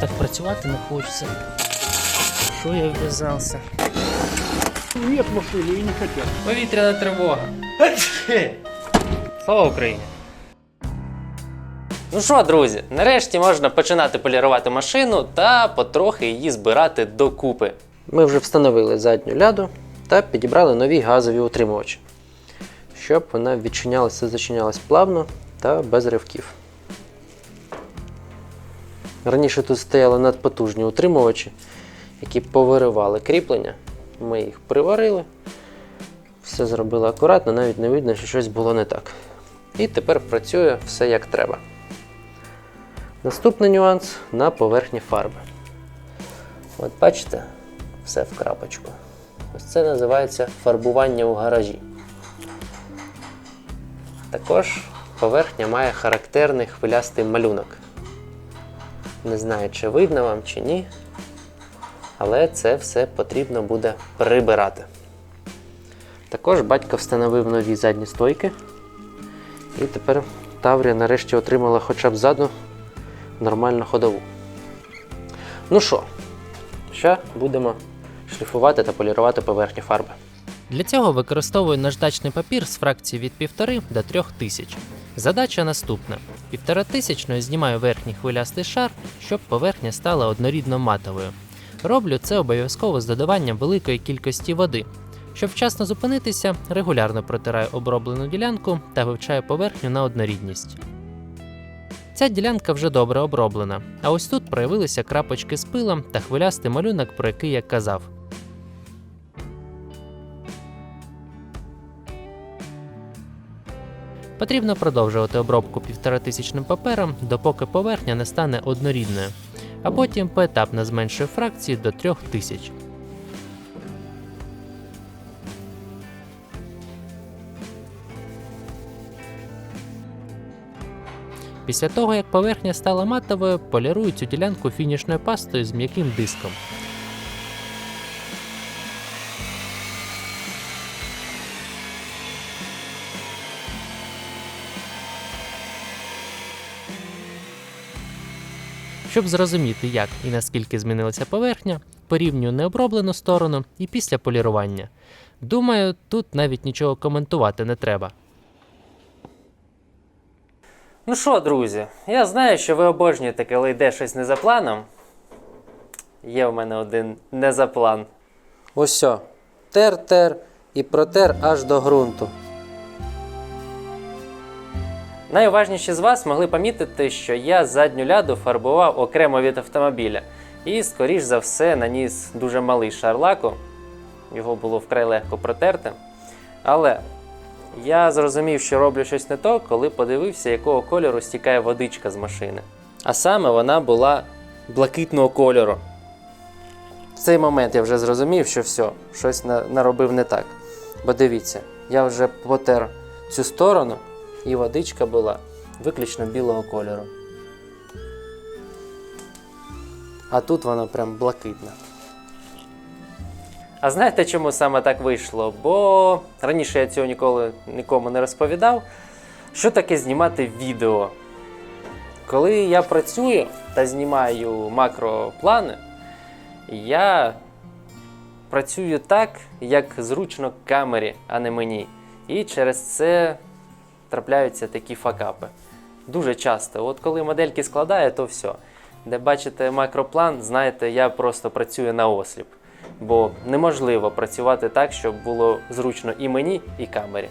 так працювати не хочеться. Що я вв'язався? Нет машины и не хотят. Повітряна тривога. Слава Україні! Ну що, друзі, нарешті можна починати полірувати машину та потрохи її збирати докупи. Ми вже встановили задню ляду та підібрали нові газові утримувачі, щоб вона відчинялася та зачинялась плавно та без ривків. Раніше тут стояли надпотужні утримувачі, які повиривали кріплення. Ми їх приварили. Все зробили акуратно, навіть не видно, що щось було не так. І тепер працює все як треба. Наступний нюанс на поверхні фарби. От бачите, все в крапочку. Ось це називається фарбування у гаражі. Також поверхня має характерний хвилястий малюнок. Не знаю, чи видно вам, чи ні. Але це все потрібно буде прибирати. Також батько встановив нові задні стойки. І тепер Таврія нарешті отримала хоча б ззаду нормальну ходову. Ну що, ще будемо шліфувати та полірувати поверхню фарби. Для цього використовую наждачний папір з фракції від 1,5 до 3000. Задача наступна: 1500 знімаю верхній хвилястий шар, щоб поверхня стала однорідно матовою. Роблю це обов'язково з додаванням великої кількості води. Щоб вчасно зупинитися, регулярно протираю оброблену ділянку та вивчаю поверхню на однорідність. Ця ділянка вже добре оброблена, а ось тут проявилися крапочки з пилом та хвилястий малюнок, про який я казав. Потрібно продовжувати обробку півторатисячним папером, допоки поверхня не стане однорідною, а потім поетапно зменшую фракції до 3000. Після того, як поверхня стала матовою, полірую цю ділянку фінішною пастою з м'яким диском. Щоб зрозуміти, як і наскільки змінилася поверхня, порівнюю необроблену сторону і після полірування. Думаю, тут навіть нічого коментувати не треба. Ну що, друзі, я знаю, що ви обожнюєте, коли йде щось не за планом. Є в мене один не за план. Ось. Тер-тер і протер аж до ґрунту. Найуважніші з вас могли помітити, що я задню ляду фарбував окремо від автомобіля і, скоріш за все, наніс дуже малий шар лаку. Його було вкрай легко протерти. Але я зрозумів, що роблю щось не то, коли подивився, якого кольору стікає водичка з машини. А саме вона була блакитного кольору. В цей момент я вже зрозумів, що все, щось наробив не так. Бо дивіться, я вже потер цю сторону, і водичка була виключно білого кольору. А тут вона прям блакитна. А знаєте, чому саме так вийшло? Бо раніше я цього ніколи нікому не розповідав. Що таке знімати відео? Коли я працюю та знімаю макроплани, я працюю так, як зручно камері, а не мені. І через це трапляються такі факапи. Дуже часто. От коли модельки складаю, то все. Де бачите макроплан, знаєте, я просто працюю на осліп. Бо неможливо працювати так, щоб було зручно і мені, і камері.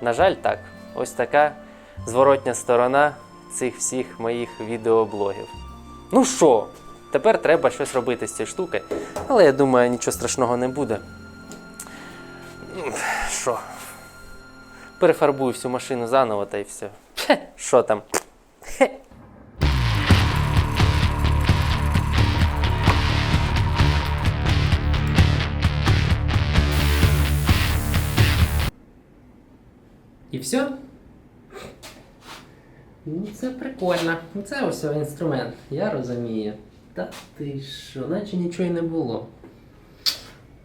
На жаль, так. Ось така зворотня сторона цих всіх моїх відеоблогів. Ну що, тепер треба щось робити з цією штукою, але я думаю, нічого страшного не буде. Що? Перефарбую всю машину заново та й все. Що там? І все? Ну, це прикольно. Ну, Це ось інструмент, я розумію. Та ти що, наче нічого й не було.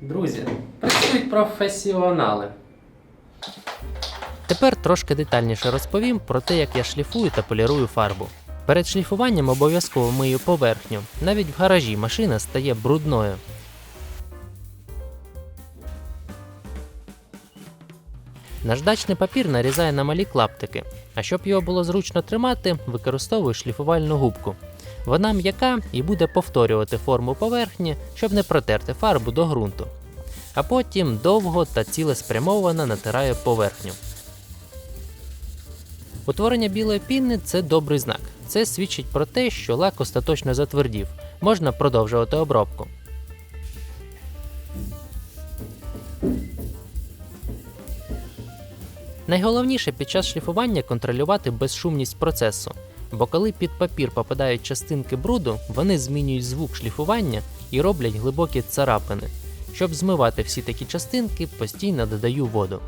Друзі, працюють професіонали. Тепер трошки детальніше розповім про те, як я шліфую та полірую фарбу. Перед шліфуванням обов'язково мию поверхню. Навіть в гаражі машина стає брудною. Наждачний папір нарізає на малі клаптики, а щоб його було зручно тримати, використовую шліфувальну губку. Вона м'яка і буде повторювати форму поверхні, щоб не протерти фарбу до ґрунту. А потім довго та цілеспрямовано натираю поверхню. Утворення білої піни це добрий знак. Це свідчить про те, що лак остаточно затвердів. Можна продовжувати обробку. Найголовніше під час шліфування контролювати безшумність процесу, бо коли під папір попадають частинки бруду, вони змінюють звук шліфування і роблять глибокі царапини. Щоб змивати всі такі частинки, постійно додаю воду.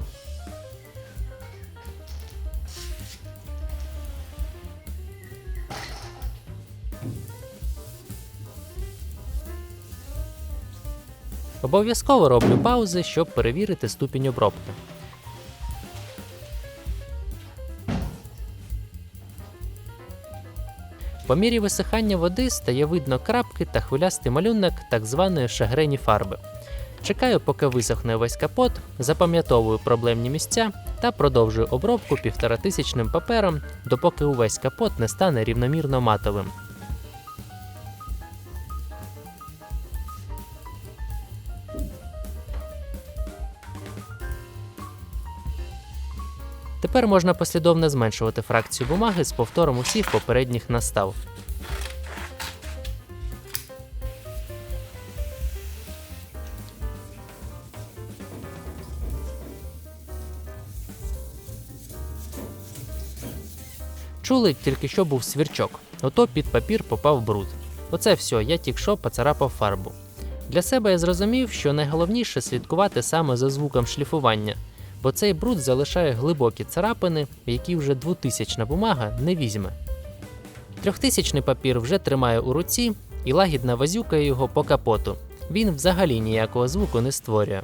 Обов'язково роблю паузи, щоб перевірити ступінь обробки. По мірі висихання води стає видно крапки та хвилястий малюнок так званої шагрені фарби. Чекаю, поки висохне весь капот, запам'ятовую проблемні місця та продовжую обробку півторатисячним папером, допоки увесь капот не стане рівномірно матовим. Тепер можна послідовно зменшувати фракцію бумаги з повтором усіх попередніх настав. Чули, тільки що був свірчок, ото під папір попав бруд. Оце все, я тільки що поцарапав фарбу. Для себе я зрозумів, що найголовніше слідкувати саме за звуком шліфування, бо цей бруд залишає глибокі царапини, які вже двотисячна бумага не візьме. Трьохтисячний папір вже тримає у руці і лагідно вазюкає його по капоту. Він взагалі ніякого звуку не створює.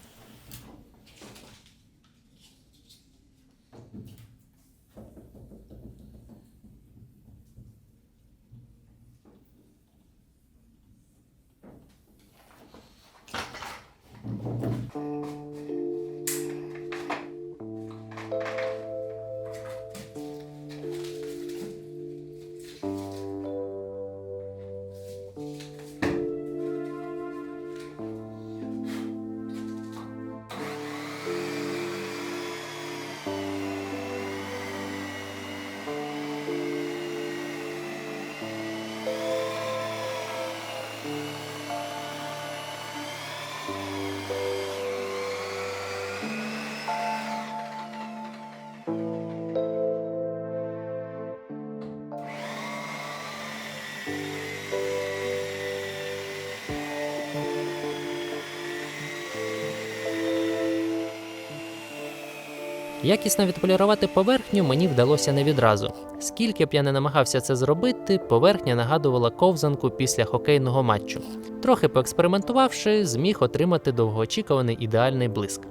Якісно відполірувати поверхню мені вдалося не відразу. Скільки б я не намагався це зробити, поверхня нагадувала ковзанку після хокейного матчу. Трохи поекспериментувавши, зміг отримати довгоочікуваний ідеальний блиск.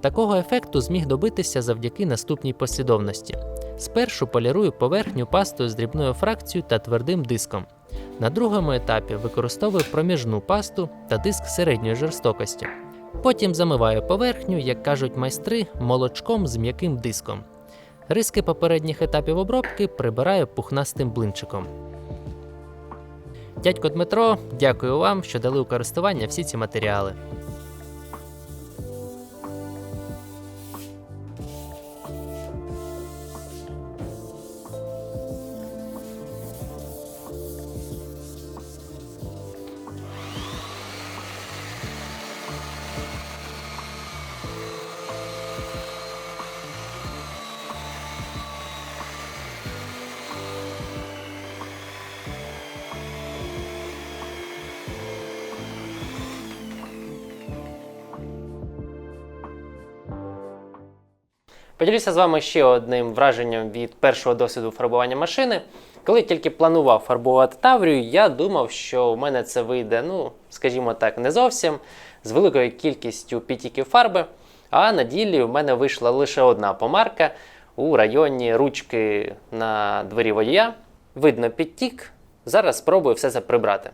Такого ефекту зміг добитися завдяки наступній послідовності. Спершу полірую поверхню пастою з дрібною фракцією та твердим диском. На другому етапі використовую проміжну пасту та диск середньої жорстокості. Потім замиваю поверхню, як кажуть майстри, молочком з м'яким диском. Риски попередніх етапів обробки прибираю пухнастим блинчиком. Дядько Дмитро, дякую вам, що дали у користування всі ці матеріали. Поділюся з вами ще одним враженням від першого досвіду фарбування машини. Коли тільки планував фарбувати Таврію, я думав, що в мене це вийде, ну, скажімо так, не зовсім з великою кількістю підтіків фарби. А на ділі в мене вийшла лише одна помарка. у районі ручки на двері водія. Видно підтік. Зараз спробую все це прибрати.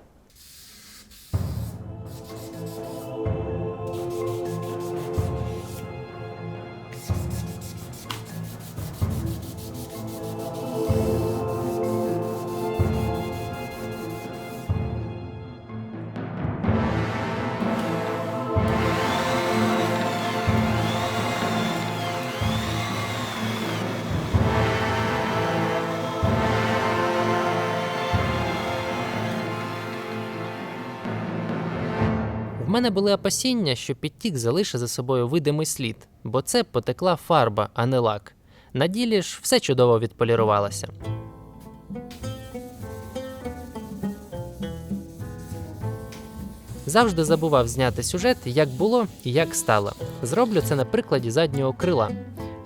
Мене були опасіння, що підтік залишить за собою видимий слід, бо це потекла фарба, а не лак. На ділі ж все чудово відполірувалося. Завжди забував зняти сюжет, як було і як стало. Зроблю це на прикладі заднього крила.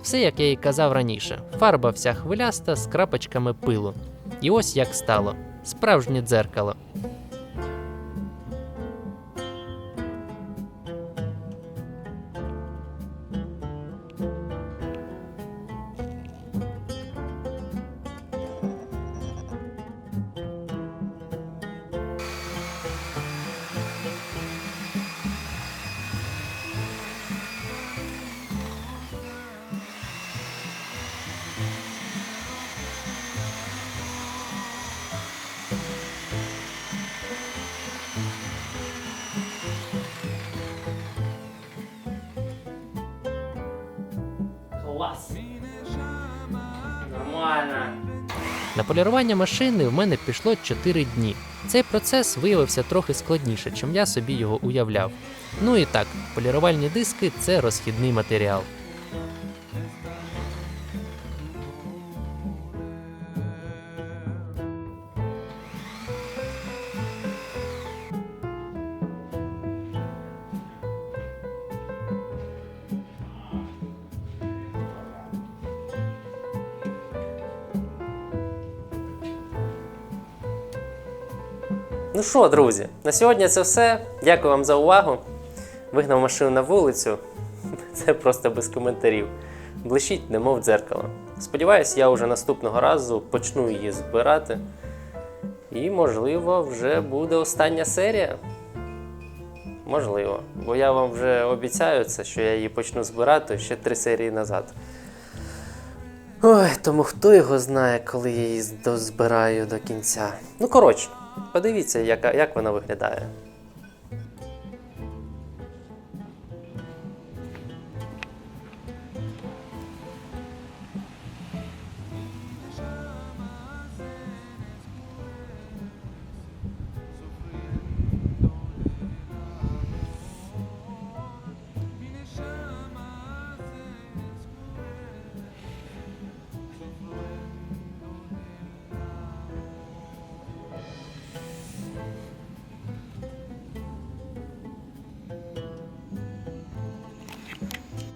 Все, як я і казав раніше, фарба вся хвиляста з крапочками пилу. І ось як стало: справжнє дзеркало. На полірування машини в мене пішло 4 дні. Цей процес виявився трохи складніше, чим я собі його уявляв. Ну і так, полірувальні диски це розхідний матеріал. Ну що, друзі, на сьогодні це все. Дякую вам за увагу. Вигнав машину на вулицю. Це просто без коментарів. Блищить, немов дзеркало. Сподіваюсь, я вже наступного разу почну її збирати. І, можливо, вже буде остання серія. Можливо. Бо я вам вже обіцяю це, що я її почну збирати ще три серії назад. Ой, тому хто його знає, коли я її дозбираю до кінця. Ну, коротше, подивіться, яка, як вона виглядає.